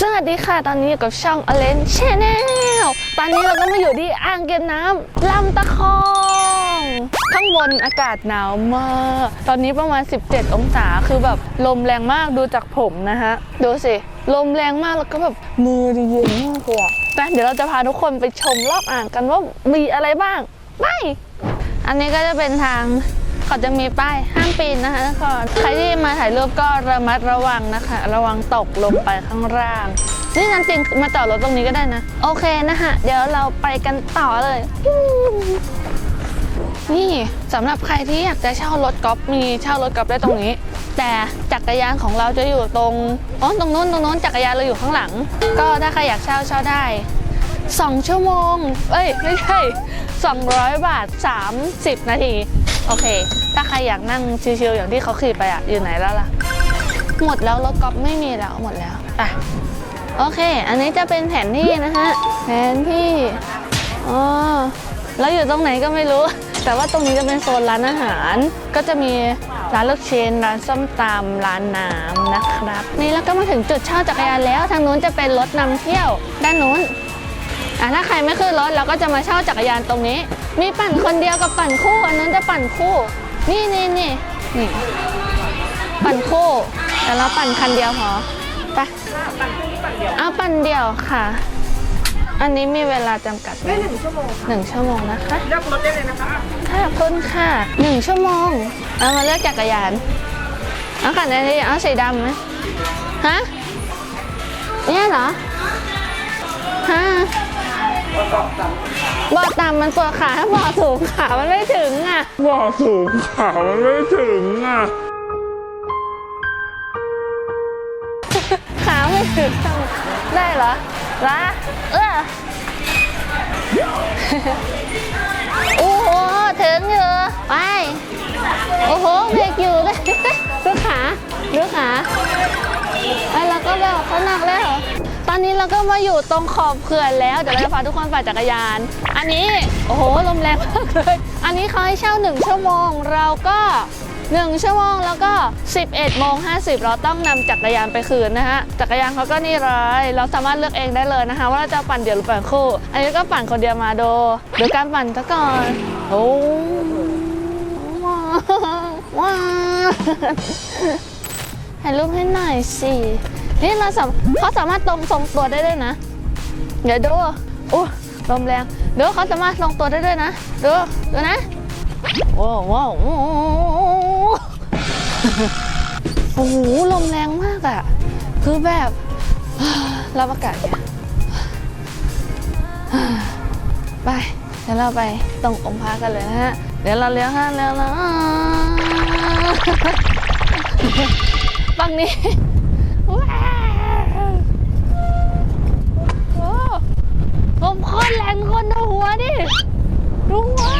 สวัสดีค่ะ ตอนนี้อยู่กับช่อง a l e n Channel ตอนนี้เราก็มาอยู่ที่อ่างเก็บน้ำลำตะคอง ข้างบนอากาศหนาวมาก ตอนนี้ประมาณ 17 องศา คือแบบลมแรงมากดูจากผมนะฮะ ดูสิ ลมแรงมากแล้วก็แบบมือเย็นมากเลยอะแต่เดี๋ยวเราจะพาทุกคนไปชมรอบอ่างกันว่ามีอะไรบ้างไปอันนี้ก็จะเป็นทาง เขาจะมีป้ายห้ามปีนนะคะทุกคนใครที่มาถ่ายรูปก็ระมัดระวังนะคะ ระวังตกลงไปข้างล่างนี่นั่นจริงมาจอดรถตรงนี้ก็ได้นะ โอเคนะคะเดี๋ยวเราไปกันต่อเลย นี่สำหรับใครที่อยากจะเช่ารถกอล์ฟมีเช่ารถกอล์ฟได้ตรงนี้ แต่จักรยานของเราจะอยู่ตรงอ๋อตรงนู้นตรงนู้นจักรยานเราอยู่ข้างหลัง ก็ถ้าใครอยากเช่าเช่าได้2ชั่วโมง เอ้ย ไม่ใช่ 200 บาท 30 นาที โอเค ถ้าใครอยากนั่งชิลๆอย่างที่เขาขี่ไปอะอยู่ไหนแล้วล่ะ หมดแล้วรถกอล์ฟไม่มีแล้วหมดแล้วไปโอเค อันนี้จะเป็นแผนที่นะฮะ แผนที่อ๋อแล้วอยู่ตรงไหนก็ไม่รู้ แต่ว่าตรงนี้จะเป็นโซนร้านอาหาร ก็จะมีร้านลูกชิ้นร้านส้มตำร้านน้ำนะครับ นี่แล้วก็มาถึงจุดเช่าจักรยานแล้ว ทางนู้นจะเป็นรถนำเที่ยวด้านนู้นอะถ้าใครไม่ขึ้นรถเราก็จะมาเช่าจักรยานตรงนี้ มีปั่นคนเดียวกับปั่นคู่ อันนั้นจะปั่นคู่ นี่นี่นี่นี่ ปั่นคู่ แต่เราปั่นคันเดียวพอไปเอาปั่นเดียวค่ะ อันนี้มีเวลาจำกัดไหมหนึ่งชั่วโมงหนึ่งชั่วโมงนะคะเลือกรถได้เลยนะคะค่ะคุณค่ะหนึ่งชั่วโมง เอามาเลือกจักรยาน เอากันอันนี้เอาสีดำไหมฮะเนี่ยเหรอฮะ บอต่ำมันปวดขาถ้าบอสูงขามันไม่ถึงอะ บ่อสูงขามันไม่ถึงอะ ขาไม่ถึงได้เหรอละเออโอ้โหถึงอยู่ไปโอ้โหเบรกอยู่เลยดูขาดูขาไอ้เราก็แบบเขาหนักแล้ว ตอนนี้เราก็มาอยู่ตรงขอบเขื่อนแล้ว เดี๋ยวเราจะพาทุกคนปั่นจักรยาน อันนี้ โอ้โห ลมแรงมากเลย อันนี้เขาให้เช่า 1 ชั่วโมง เราก็ 1 ชั่วโมงแล้วก็ 11โมง50 เราต้องนำจักรยานไปคืนนะฮะ จักรยานเขาก็นี่เลย เราสามารถเลือกเองได้เลยนะคะ ว่าเราจะปั่นเดี่ยวหรือปั่นคู่ อันนี้ก็ปั่นคนเดียวมาดูดูการปั่นซะก่อน โอ้ว้าวว้าวถ่ายรูปให้หน่อยสิ นี่เราสามเขาสามารถตรงทรงตัวได้ด้วยนะ เดี๋ยวดูโอ้ลมแรงเดี๋ยวเขาสามารถทรงตัวได้ด้วยนะดูดูนะว้าวว้าวโอ้โหลมแรงมากอะคือแบบรับอากาศเนี่ยไป เดี๋ยวเราไปตรงองค์พระกันเลยนะฮะ เดี๋ยวเราเลี้ยวห้างแล้วนะฝั่งนี้ ว้าวโอ้ ลมโคตรแรงคนหัวดิดูหัววิ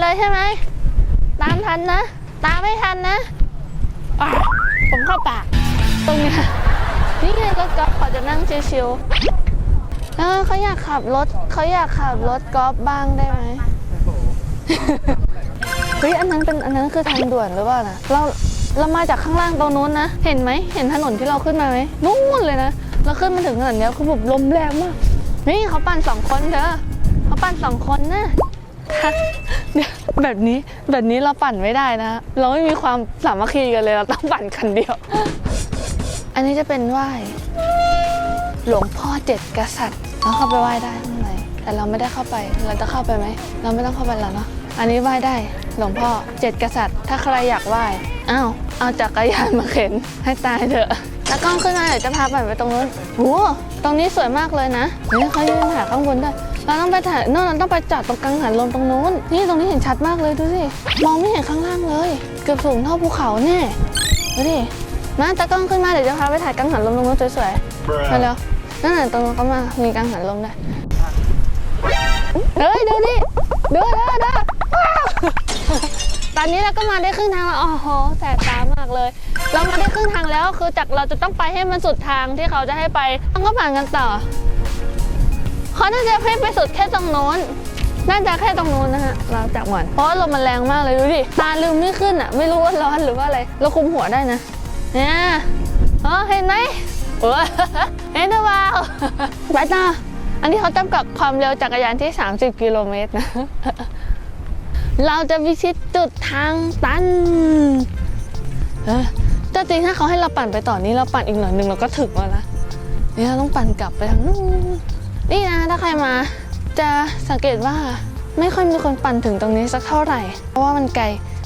เลยใช่ไหม ตามทันนะ ตามไม่ทันนะ ผมเข้าปาก ตรงเนี้ยนี่ไงรถกอล์ฟขาจะนั่งชิวๆเออเขาอยากขับรถเขาอยากขับรถกอล์ฟบ้างได้ไหมเฮ้ยอันนั้นเป็นอันนั้นคือทางด่วนหรือเปล่านะเราเรามาจากข้างล่างตรงนู้นนะ เห็นไหมเห็นถนนที่เราขึ้นมาไหมนู่นเลยนะเราขึ้นมาถึงถนนเนี้ยคือแบบลมแรงมากนี่เขาปั่นสองคนเธอเขาปั่นสองคนนะ เดี๋ยวแบบนี้แบบนี้เราปั่นไม่ได้นะ เราไม่มีความสามัคคีกันเลยเราต้องปั่นคันเดียว อันนี้จะเป็นไหว้หลวงพ่อเจ็ดกษัตริย์เราเข้าไปไหว้ได้ข้างในแต่เราไม่ได้เข้าไปเราจะเข้าไปไหมเราไม่ต้องเข้าไปแล้วเนาะอันนี้ไหว้ได้หลวงพ่อเจ็ดกษัตริย์ ถ้าใครอยากไหว้อ้าวเอาจักรยานมาเข็นให้ตายเถอะแล้วกล้องขึ้นมาเดี๋ยวจะพาปั่นไปตรงนู้นโอ้ตรงนี้สวยมากเลยนะนี่เขายืนถ่ายข้างบนด้วย เราต้องไปถ่ายโน่นเราต้องไปจอดตรงกลางหันลมตรงนู้น นี่ตรงนี้เห็นชัดมากเลยดูสิ มองไม่เห็นข้างล่างเลย เกือบสูงเท่าภูเขาแน่ดูดิ มาตากล้องขึ้นมาเดี๋ยวจะพาไปถ่ายกังหันลมตรงนู้นสวยๆ มาเร็ว นั่นน่ะตรงนู้นก็มา มีกังหันลมด้วยเฮ้ยดูนี่ดูดูดูว้าวตอนนี้เราก็มาได้ครึ่งทางแล้วโอ้โหแสบตามากเลย เรามาได้ครึ่งทางแล้วคือจากเราจะต้องไปให้มันสุดทางที่เขาจะให้ไปต้องก็ผ่านกันต่อ เขาน่าจะให้ไปสุดแค่ตรงโน้น น่าจะแค่ตรงนู้นนะฮะ เราจากหมอน เพราะว่าลมมันแรงมากเลยดูดิ ตาลืมไม่ขึ้นอะ ไม่รู้ว่าร้อนหรือว่าอะไร เราคุมหัวได้นะ เนี่ยอ๋อเห็นไหมโอ้เห็นหรือเปล่าไปต่ออันนี้เขาจำกัดความเร็วจักรยานที่ 30 กิโลเมตรนะ เราจะวิชิตจุดทางตันเออแต่จริงถ้าเขาให้เราปั่นไปต่อนี้เราปั่นอีกหน่อยหนึ่งเราก็ถึงแล้วนะเนี่เราต้องปั่นกลับไปทางนู้น นี่นะถ้าใครมาจะสังเกตว่าไม่ค่อยมีคนปั่นถึงตรงนี้สักเท่าไหร่ เพราะว่ามันไกล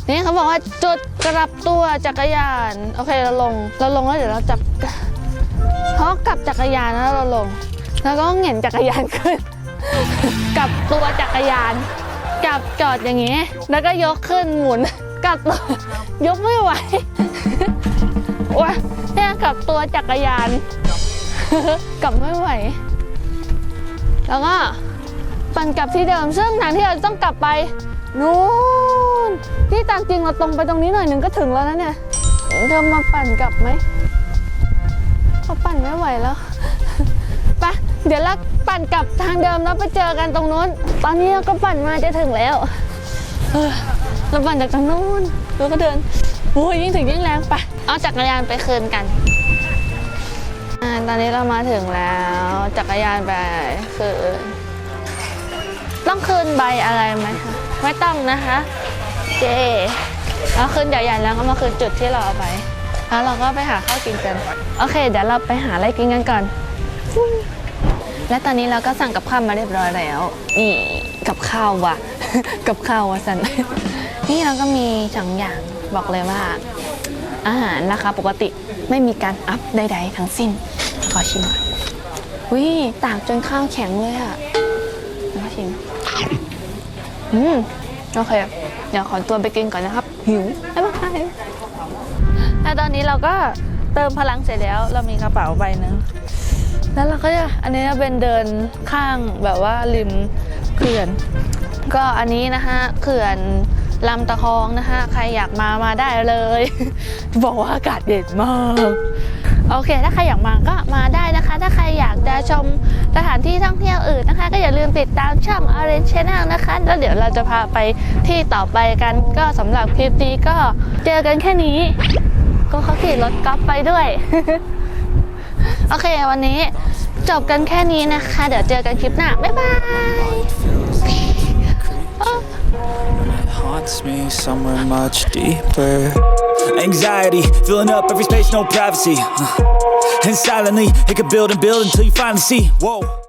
นี่เขาบอกว่าจุดกลับตัวจักรยาน โอเคเราลง เราลงแล้วเดี๋ยวเราจับเขากลับจักรยานแล้วเราลง แล้วก็เหงนจักรยานขึ้นกลับตัวจักรยานกลับจอดอย่างงี้ แล้วก็ยกขึ้นหมุนกลับตัวยกไม่ไหวว้าเนี่ยกลับตัวจักรยานกลับไม่ไหว แล้วก็ปั่นกลับที่เดิมซึ่งทางที่เราต้องกลับไปนู้นที่ตามจริงเราตรงไปตรงนี้หน่อยหนึ่งก็ถึงแล้วนะเนี่ยเธอมาปั่นกลับไหมเขาปั่นไม่ไหวแล้วไปเดี๋ยวเราปั่นกลับทางเดิมแล้วไปเจอกันตรงนู้น ตอนนี้เราก็ปั่นมาจะถึงแล้วเราปั่นจากตรงนู้นแล้วก็เดินโอ้ยยิ่งถึงยิ่งแรงไปเอาจักรยานไปคืนกัน ตอนนี้เรามาถึงแล้ว จักรยานไปคืนต้องคืนใบอะไรไหมคะไม่ต้องนะคะเจเอาคืนจักรยานแล้วก็มาคืนจุดที่เราเอาไปแล้วเราก็ไปหาข้าวกินกัน โอเค เดี๋ยวเราไปหาอะไรกินกันก่อน และตอนนี้เราก็สั่งกับข้าวมาเรียบร้อยแล้ว นี่กับข้าวว่ะ กับข้าวว่ะสันนี่เราก็มีสองอย่างบอกเลยว่าอาหารราคาปกติไม่มีการอัพใด ๆ ทั้งสิ้น ขอชิมก่อนวิตากจนข้าวแข็งเลยอะขอชิม อืม โอเค เดี๋ยวขอตัวไปกินก่อนนะครับ หิวบ๊ายบายและตอนนี้เราก็เติมพลังเสร็จแล้ว เรามีกระเป๋าใบหนึ่งแล้วเราก็จะ อันนี้เป็นเดินข้างแบบว่าริมเขื่อน ก็อันนี้นะคะเขื่อนลำตะคองนะคะใครอยากมามาได้เลย บอกว่าอากาศเด็ดมาก โอเค ถ้าใครอยากมาก็มาได้นะคะ ถ้าใครอยากจะชมสถานที่ท่องเที่ยวอื่นนะคะ ก็อย่าลืมติดตามช่อง Orange Channel นะคะ แล้วเดี๋ยวเราจะพาไปที่ต่อไปกันก็สำหรับคลิปนี้ก็เจอกันแค่นี้ ก็เขาขี่รถกอล์ฟไปด้วย โอเค วันนี้จบกันแค่นี้นะคะ เดี๋ยวเจอกันคลิปหน้า บ๊ายบาย haunts me somewhere much deeper. Anxiety filling up every space, no privacy. And silently, it could build and build until you finally see. Whoa.